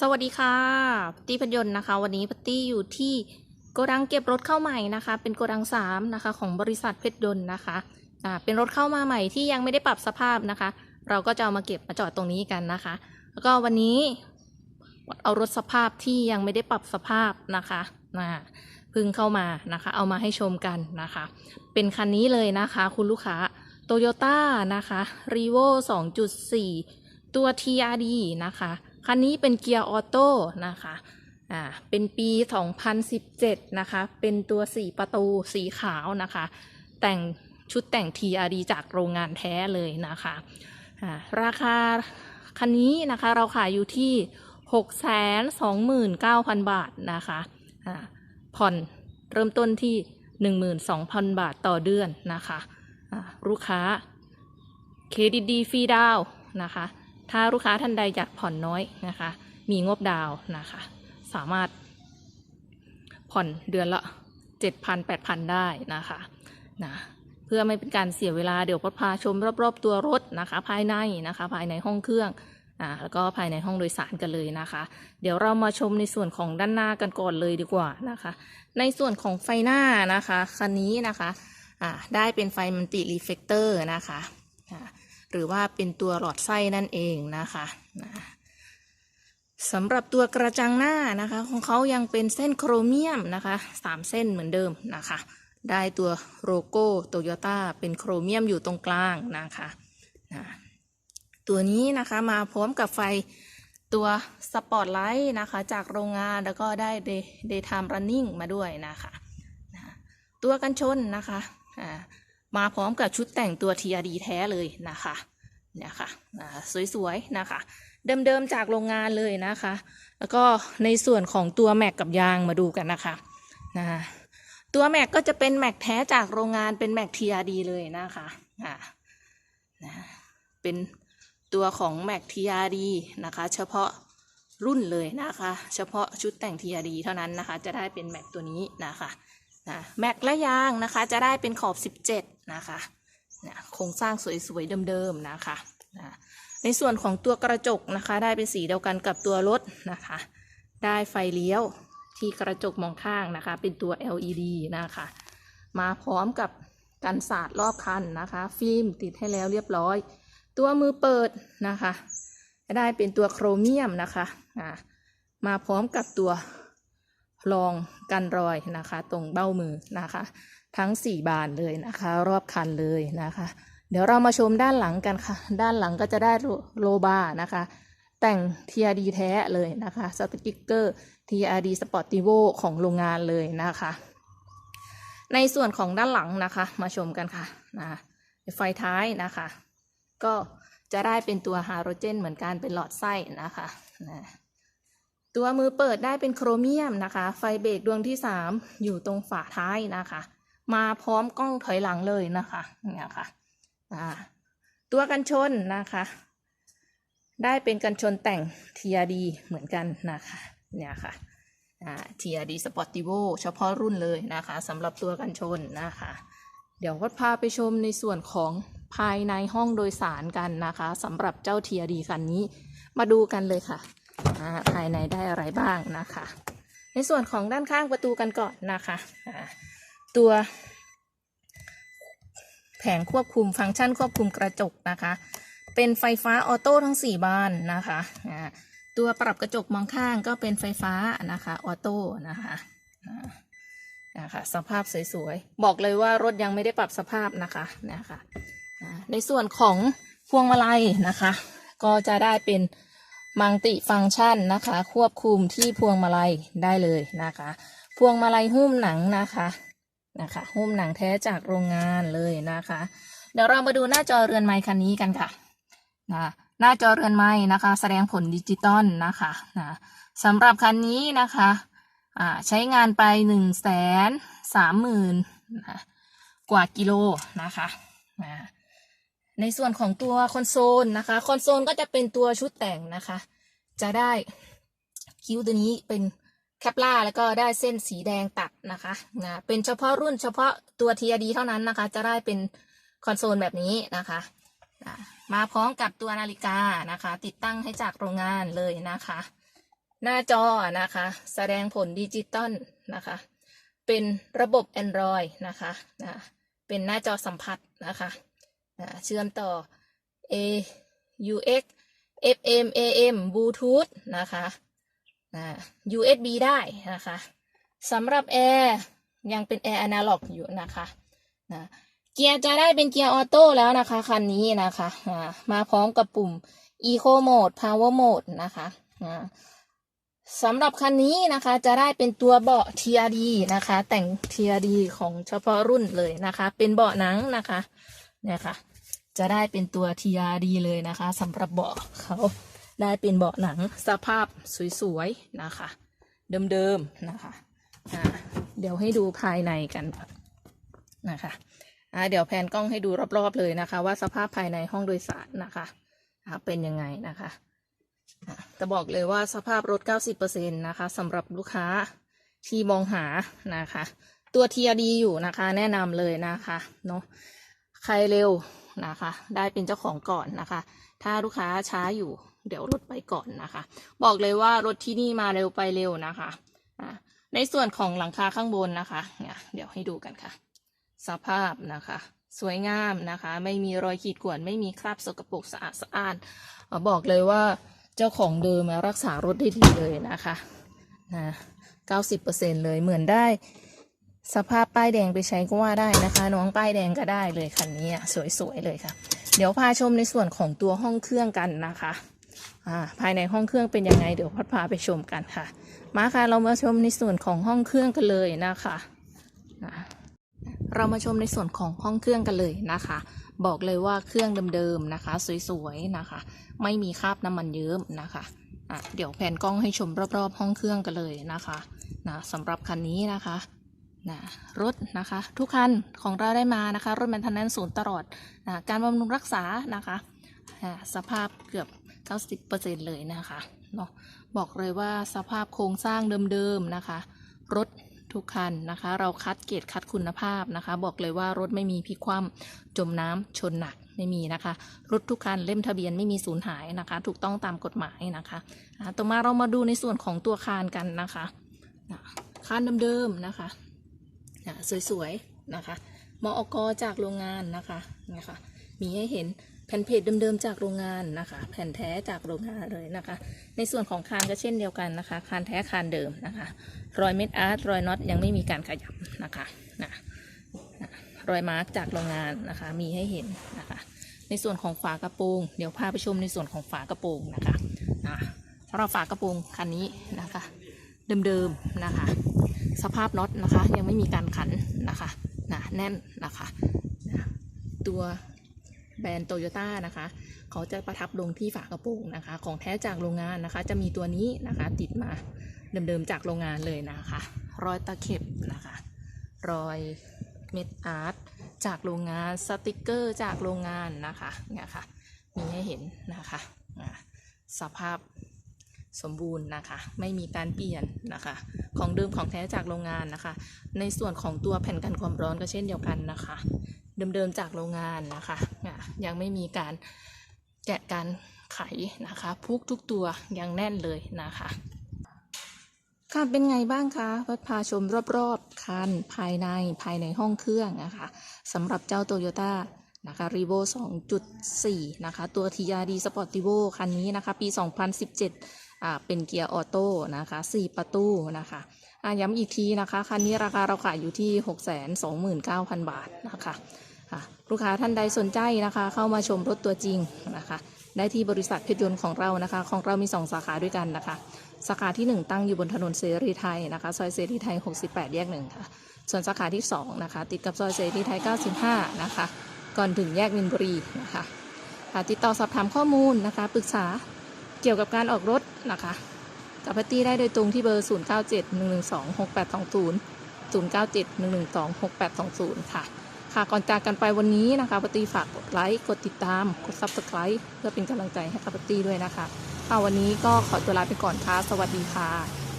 สวัสดีค่ะปตี้พันยนต์นะคะ วันนี้ปตี้อยู่ที่โกดังเก็บรถเข้าใหม่นะคะ เป็นโกดังสามนะคะ ของบริษัทเพชรยนต์นะคะอ่าเป็นรถเข้ามาใหม่ที่ยังไม่ได้ปรับสภาพนะคะ เราก็จะเอามาเก็บมาจอดตรงนี้กันนะคะ แล้วก็วันนี้เอารถสภาพที่ยังไม่ได้ปรับสภาพนะคะนะพิ่งเข้ามานะคะ เอามาให้ชมกันนะคะ เป็นคันนี้เลยนะคะ คุณลูกค้าโตโยต้านะคะ r e v o 2.4 ตัว TRD นะคะ คันนี้เป็นเกียร์ออโต้นะคะอ่าเป็นปี 2017 นะคะ เป็นตัว 4 ประตูสีขาวนะคะ แต่งชุดแต่ง TRD จากโรงงานแท้เลยนะคะอ่าราคาคันนี้นะคะเราขายอยู่ที่ 629,000 บาทนะคะอ่าผ่อนเริ่มต้นที่ 12,000 บาทต่อเดือนนะคะอ่าลูกค้าเครดิตดีฟรีดาวนะคะ ถ้าลูกค้าท่านใดอยากผ่อนน้อยนะคะ มีงบดาวนะคะ สามารถผ่อนเดือนละ 7,000 8,000 ได้นะคะนะเพื่อไม่เป็นการเสียเวลาเดี๋ยวพดพาชมรอบๆ ตัวรถนะคะ ภายในนะคะ ภายในห้องเครื่องอ่าแล้วก็ภายในห้องโดยสารกันเลยนะคะ เดี๋ยวเรามาชมในส่วนของด้านหน้ากันก่อนเลยดีกว่านะคะ ในส่วนของไฟหน้านะคะคันนี้นะคะอ่าได้เป็นไฟมันติรีเฟกเตอร์นะคะ หรือว่าเป็นตัวหลอดไส้นั่นเองนะคะนะสำหรับตัวกระจังหน้านะคะของเขายังเป็นเส้นโครเมียมนะคะสามเส้นเหมือนเดิมนะคะ ได้ตัวโลโก้โตโยต้าเป็นโครเมียมอยู่ตรงกลางนะคะนะตัวนี้นะคะมาพร้อมกับไฟตัวสปอตไลท์นะคะจากโรงงานแล้วก็ได้ Day- daytime running มาด้วยนะคะนะตัวกันชนนะคะอ่า มาพร้อมกับชุดแต่งตัว TRD แท้เลยนะคะเนี่ยค่ะสวยๆนะคะ เดิมๆจากโรงงานเลยนะคะ แล้วก็ในส่วนของตัวแม็กกับยางมาดูกันนะคะนะตัวแม็กก็จะเป็นแม็กแท้จากโรงงานเป็นแม็ก TRD เลยนะคะอ่านะเป็นตัวของแม็ก TRD นะคะ เฉพาะรุ่นเลยนะคะ เฉพาะชุดแต่ง TRD เท่านั้นนะคะ จะได้เป็นแม็กตัวนี้นะคะ นะแม็กและยางนะคะจะได้เป็นขอบ 17 นะคะนะโครงสร้างสวยๆเดิมๆนะคะนะในส่วนของตัวกระจกนะคะได้เป็นสีเดียวกันกับตัวรถนะคะ ได้ไฟเลี้ยวที่กระจกมองข้างนะคะ เป็นตัว LED นะคะ มาพร้อมกับกันสาดรอบคันนะคะ ฟิล์มติดให้แล้วเรียบร้อย ตัวมือเปิดนะคะ ได้เป็นตัวโครเมียมนะคะมาพร้อมกับตัว รองกันรอยนะคะ ตรงเบ้ามือนะคะ ทั้ง 4 บานเลยนะคะ รอบคันเลยนะคะ เดี๋ยวเรามาชมด้านหลังกันค่ะ ด้านหลังก็จะได้โลโลบาร์นะคะ แต่ง TRD แท้เลยนะคะสติกเกอร์ TRD Sportivo ของโรงงานเลยนะคะ ในส่วนของด้านหลังนะคะ มาชมกันค่ะนะไฟท้ายนะคะ ก็จะได้เป็นตัวฮาโลเจนเหมือนกันเป็นหลอดไส้นะคะนะ ตัวมือเปิดได้เป็นโครเมียมนะคะ ไฟเบรกดวงที่ 3 อยู่ตรงฝาท้ายนะคะ มาพร้อมกล้องถอยหลังเลยนะคะเนี่ยค่ะตัวกันชนนะคะ ได้เป็นกันชนแต่ง TRD เหมือนกันนะคะเนี่ยค่ะอ่า TRD Sportivo เฉพาะรุ่นเลยนะคะสำหรับตัวกันชนนะคะ เดี๋ยวก็พาไปชมในส่วนของภายในห้องโดยสารกันนะคะสำหรับเจ้า TRD คันนี้มาดูกันเลยค่ะ ภายในได้อะไรบ้างนะคะ ในส่วนของด้านข้างประตูกันก่อนนะคะตัว แผงควบคุมฟังก์ชันควบคุมกระจกนะคะ เป็นไฟฟ้าออโต้ทั้ง 4 บานนะคะตัวปรับกระจกมองข้างก็เป็นไฟฟ้านะคะออโต้นะคะนะคะสภาพสวยๆ บอกเลยว่ารถยังไม่ได้ปรับสภาพนะคะนะคะ ในส่วนของพวงมาลัยนะคะ ก็จะได้เป็น มังติฟังก์ชันนะคะ ควบคุมที่พวงมาลัยได้เลยนะคะ พวงมาลัยหุ้มหนังนะคะนะคะ หุ้มหนังแท้จากโรงงานเลยนะคะ เดี๋ยวเรามาดูหน้าจอเรือนไม้คันนี้กันค่ะนะหน้าจอเรือนไม้นะคะ แสดงผลดิจิตอลนะคะนะสำหรับคันนี้นะคะอ่าใช้งานไปหนึ่งแสนสามหมื่นกว่ากิโลนะคะนะ ในส่วนของตัวคอนโซลนะคะคอนโซลก็จะเป็นตัวชุดแต่งนะคะ จะได้คิ้วตัวนี้เป็นแคปล่าแล้วก็ได้เส้นสีแดงตัดนะคะนะเป็นเฉพาะรุ่นเฉพาะตัว TRD เท่านั้นนะคะ จะได้เป็นคอนโซลแบบนี้นะคะอะมาพร้อมกับตัวนาฬิกานะคะ ติดตั้งให้จากโรงงานเลยนะคะ หน้าจอนะคะ แสดงผลดิจิตอลนะคะ เป็นระบบ Android นะคะนะเป็นหน้าจอสัมผัสนะคะ นะเชื่อมต่อ AUX FM AM Bluetooth นะคะนะ USB ได้นะคะสำหรับแอร์ยังเป็นแอร์อนาล็อกอยู่นะคะนะเกียร์จะได้เป็นเกียร์ออโต้แล้วนะคะ คันนี้นะคะอ่ามาพร้อมกับปุ่ม Eco Mode Power Mode นะคะอ่าสำหรับคันนี้นะคะจะได้เป็นตัวเบาะ TRD นะคะ แต่ง TRD ของเฉพาะรุ่นเลยนะคะ เป็นเบาะหนังนะคะ เนี่ยค่ะ จะได้เป็นตัว TRD เลยนะคะสำหรับเบาะเขาได้เป็นเบาะหนังสภาพสวยๆนะคะ เดิมๆนะคะอ่าเดี๋ยวให้ดูภายในกันนะคะอ่าเดี๋ยวแผนกล้องให้ดูรอบๆเลยนะคะ ว่าสภาพภายในห้องโดยสารนะคะอ่าเป็นยังไงนะคะอะจะบอกเลยว่าสภาพรถ 90%นะคะสำหรับลูกค้าที่มองหานะคะ ตัว TRD อยู่นะคะ แนะนำเลยนะคะเนาะ ใครเร็วนะคะ ได้เป็นเจ้าของก่อนนะคะ ถ้าลูกค้าช้าอยู่ เดี๋ยวรถไปก่อนนะคะ บอกเลยว่ารถที่นี่มาเร็วไปเร็วนะคะในส่วนของหลังคาข้างบนนะคะเนี่ยเดี๋ยวให้ดูกันค่ะ สภาพนะคะ สวยงามนะคะ ไม่มีรอยขีดข่วนไม่มีคราบสกปรกสะอาดสะอ้านบอกเลยว่าเจ้าของเดิมมารักษารถได้ดีเลยนะคะนะ90%เลยเหมือนได้ สภาพป้ายแดงไปใช้ก็ว่าได้นะคะ น้องป้ายแดงก็ได้เลยคันนี้สวยๆเลยค่ะ เดี๋ยวพาชมในส่วนของตัวห้องเครื่องกันนะคะภายในห้องเครื่องเป็นยังไงเดี๋ยวพัดพาไปชมกันค่ะ มาค่ะเรามาชมในส่วนของห้องเครื่องกันเลยนะคะเรามาชมในส่วนของห้องเครื่องกันเลยนะคะ บอกเลยว่าเครื่องเดิมๆนะคะ สวยๆนะคะ ไม่มีคราบน้ำมันเยิ้มนะคะะเดี๋ยวแผนกล้องให้ชมรอบๆ ห้องเครื่องกันเลยนะคะนะสำหรับคันนี้นะคะ นะรถนะคะทุกคันของเราได้มานะคะ รถแมนเทนแนนศูนย์ตลอดนะการบำรุงรักษานะคะสภาพเกือบ 90%เลยนะคะเนาะบอกเลยว่าสภาพโครงสร้างเดิมๆนะคะ รถทุกคันนะคะ เราคัดเกรดคัดคุณภาพนะคะ บอกเลยว่ารถไม่มีพิคว่ำจมน้ำชนหนักไม่มีนะคะ รถทุกคันเล่มทะเบียนไม่มีสูญหายนะคะ ถูกต้องตามกฎหมายนะคะต่อมาเรามาดูในส่วนของตัวคานกันนะคะคานเดิมๆนะคะ อ่าสวยๆนะคะมอกจากโรงงานนะคะนะคะมีให้เห็นแผ่นเพจเดิมๆจากโรงงานนะคะ แผ่นแท้จากโรงงานเลยนะคะ ในส่วนของคานก็เช่นเดียวกันนะคะ คานแท้คานเดิมนะคะ รอยเม็ดอาร์ตรอยน็อตยังไม่มีการขยับนะคะนะนะรอยมาร์กจากโรงงานนะคะ มีให้เห็นนะคะ ในส่วนของฝากระโปรง เดี๋ยวพาไปชมในส่วนของฝากระโปรงนะคะนะสำหรับฝากระโปรงคันนี้นะคะ เดิมๆนะคะ สภาพน็อตนะคะ ยังไม่มีการขันนะคะนะแน่นนะคะนะตัวแบรนด์โตโยต้านะคะ เขาจะประทับลงที่ฝากระโปรงนะคะ ของแท้จากโรงงานนะคะ จะมีตัวนี้นะคะ ติดมาเดิมๆจากโรงงานเลยนะคะ รอยตะเข็บนะคะ รอยเม็ดอาร์ตจากโรงงานสติกเกอร์จากโรงงานนะคะเนี่ยค่ะมีให้เห็นนะคะสภาพ สมบูรณ์นะคะ ไม่มีการเปลี่ยนนะคะ ของเดิมของแท้จากโรงงานนะคะ ในส่วนของตัวแผ่นกันความร้อนก็เช่นเดียวกันนะคะ เดิมๆจากโรงงานนะคะยังไม่มีการแกะการไขนะคะพุกทุกตัวยังแน่นเลยนะคะค่ะเป็นไงบ้างคะวัดพาชมรอบๆคันภายในภายในห้องเครื่องนะคะสำหรับเจ้าโตโยต้านะคะรีโว2.4 นะคะ ตัว TRD Sportivo คันนี้นะคะ ปี 2017 เป็นเกียร์ออโต้นะคะ4ประตูนะคะย้ำอีกทีนะคะคันนี้ราคาเราขายอยู่ที่ 629,000 บาทนะคะลูกค้าท่านใดสนใจนะคะ เข้ามาชมรถตัวจริงนะคะได้ที่บริษัทเพชรยนต์ของเรานะคะ ของเรามี 2 สาขาด้วยกันนะคะ สาขาที่ 1 ตั้งอยู่บนถนนเสรีไทยนะคะ ซอยเสรีไทย 68 แยกหนึ่งค่ะ ส่วนสาขาที่ 2 นะคะ ติดกับซอยเสรีไทย 95 นะคะ ก่อนถึงแยกมินบุรีนะคะะติดต่อสอบถามข้อมูลนะคะ ปรึกษา เกี่ยวกับการออกรถนะคะกับพัตตี้ได้โดยตรงที่เบอร์ 0971126820 0971126820 ค่ะ ค่ะ ก่อนจากกันไปวันนี้นะคะปตี้ฝากกดไลค์ กดติดตาม กด subscribe เพื่อเป็นกำลังใจให้กับปตี้ด้วยนะคะค่ะวันนี้ก็ขอตัวลาไปก่อนค่ะ สวัสดีค่ะ